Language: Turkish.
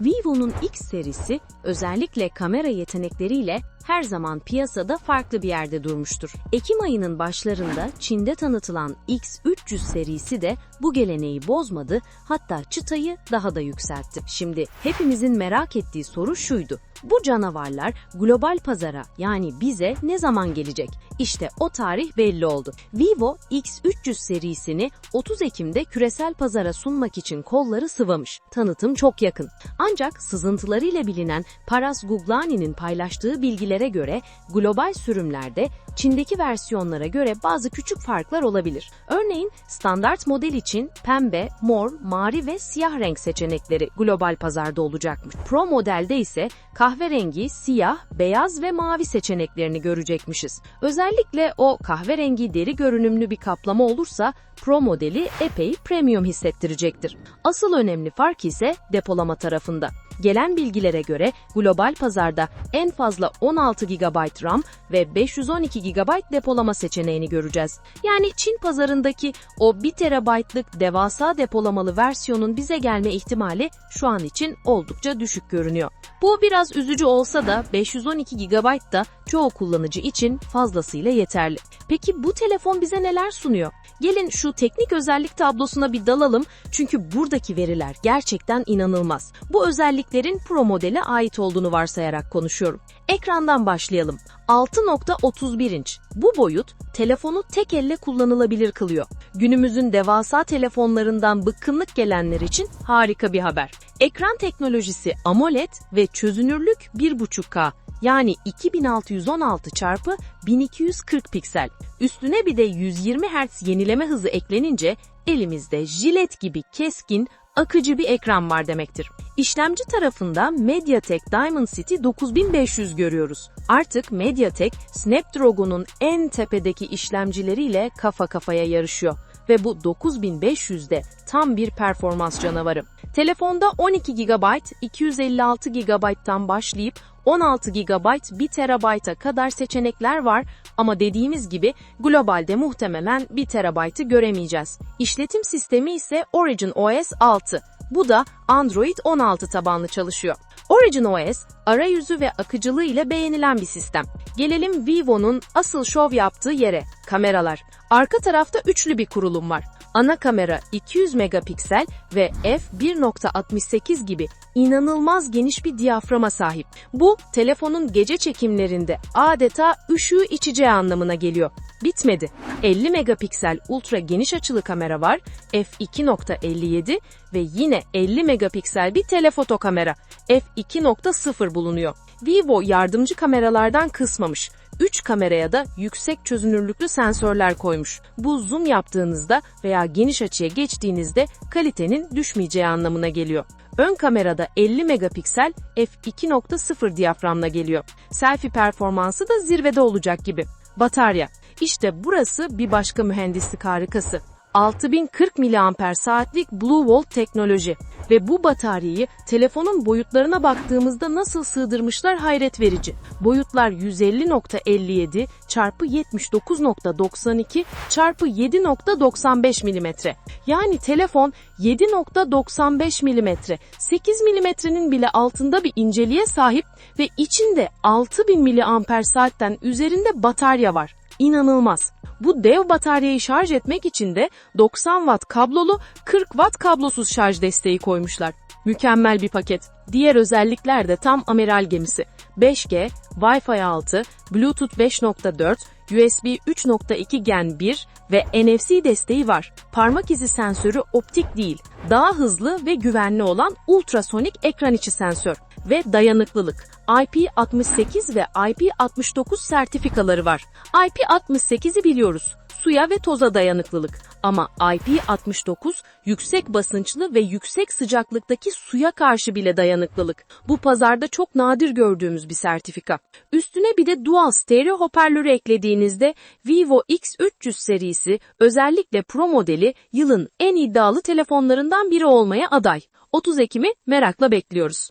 Vivo'nun X serisi özellikle kamera yetenekleriyle her zaman piyasada farklı bir yerde durmuştur. Ekim ayının başlarında Çin'de tanıtılan X300 serisi de bu geleneği bozmadı, hatta çıtayı daha da yükseltti. Şimdi hepimizin merak ettiği soru şuydu. Bu canavarlar global pazara yani bize ne zaman gelecek? İşte o tarih belli oldu. Vivo X300 serisini 30 Ekim'de küresel pazara sunmak için kolları sıvamış. Tanıtım çok yakın. Ancak sızıntılarıyla bilinen Paras Guglani'nin paylaştığı bilgilere göre global sürümlerde Çin'deki versiyonlara göre bazı küçük farklar olabilir. Örneğin standart model için pembe, mor, mavi ve siyah renk seçenekleri global pazarda olacakmış. Pro modelde ise kahverengi, siyah, beyaz ve mavi seçeneklerini görecekmişiz. Özellikle o kahverengi deri görünümlü bir kaplama olursa Pro modeli epey premium hissettirecektir. Asıl önemli fark ise depolama tarafında. Gelen bilgilere göre global pazarda en fazla 16 GB RAM ve 512 GB depolama seçeneğini göreceğiz. Yani Çin pazarındaki o 1 TB'lık devasa depolamalı versiyonun bize gelme ihtimali şu an için oldukça düşük görünüyor. Bu biraz üzücü olsa da 512 GB da çoğu kullanıcı için fazlasıyla yeterli. Peki bu telefon bize neler sunuyor? Gelin şu teknik özellik tablosuna bir dalalım çünkü buradaki veriler gerçekten inanılmaz. Bu özelliklerin Pro modele ait olduğunu varsayarak konuşuyorum. Ekrandan başlayalım. 6.31 inç. Bu boyut telefonu tek elle kullanılabilir kılıyor. Günümüzün devasa telefonlarından bıkkınlık gelenler için harika bir haber. Ekran teknolojisi AMOLED ve çözünürlük 1.5K yani 2616 çarpı 1240 piksel. Üstüne bir de 120 Hz yenileme hızı eklenince elimizde jilet gibi keskin, akıcı bir ekran var demektir. İşlemci tarafında MediaTek Dimensity 9500 görüyoruz. Artık MediaTek, Snapdragon'un en tepedeki işlemcileriyle kafa kafaya yarışıyor ve bu 9500'de tam bir performans canavarı. Telefonda 12 GB, 256 GB'tan başlayıp 16 GB, 1 TB'a kadar seçenekler var ama dediğimiz gibi globalde muhtemelen 1 TB'ı göremeyeceğiz. İşletim sistemi ise Origin OS 6. Bu da Android 16 tabanlı çalışıyor. Origin OS, arayüzü ve akıcılığı ile beğenilen bir sistem. Gelelim Vivo'nun asıl şov yaptığı yere, kameralar. Arka tarafta üçlü bir kurulum var. Ana kamera 200 megapiksel ve f1.68 gibi inanılmaz geniş bir diyaframa sahip. Bu, telefonun gece çekimlerinde adeta ışığı içeceği anlamına geliyor. Bitmedi. 50 megapiksel ultra geniş açılı kamera var, f2.57 ve yine 50 megapiksel bir telefoto kamera, f2.0 bulunuyor. Vivo yardımcı kameralardan kısmamış. 3 kameraya da yüksek çözünürlüklü sensörler koymuş. Bu zoom yaptığınızda veya geniş açıya geçtiğinizde kalitenin düşmeyeceği anlamına geliyor. Ön kamerada 50 megapiksel f2.0 diyaframla geliyor. Selfie performansı da zirvede olacak gibi. Batarya. İşte burası bir başka mühendislik harikası. 6040 mAh'lik Blue Volt teknoloji ve bu bataryayı telefonun boyutlarına baktığımızda nasıl sığdırmışlar hayret verici. Boyutlar 150.57 çarpı 79.92 çarpı 7.95 mm. Yani telefon 7.95 mm, 8 mm'nin bile altında bir inceliğe sahip ve içinde 6000 mAh'ten üzerinde batarya var. İnanılmaz. Bu dev bataryayı şarj etmek için de 90 watt kablolu 40 watt kablosuz şarj desteği koymuşlar. Mükemmel bir paket. Diğer özellikler de tam amiral gemisi. 5G, Wi-Fi 6, Bluetooth 5.4, USB 3.2 Gen 1 ve NFC desteği var. Parmak izi sensörü optik değil, daha hızlı ve güvenli olan ultrasonik ekran içi sensör ve dayanıklılık. IP68 ve IP69 sertifikaları var. IP68'i biliyoruz. Suya ve toza dayanıklılık. Ama IP69 yüksek basınçlı ve yüksek sıcaklıktaki suya karşı bile dayanıklılık. Bu pazarda çok nadir gördüğümüz bir sertifika. Üstüne bir de dual stereo hoparlörü eklediğinizde Vivo X300 serisi özellikle Pro modeli yılın en iddialı telefonlarından biri olmaya aday. 30 Ekim'i merakla bekliyoruz.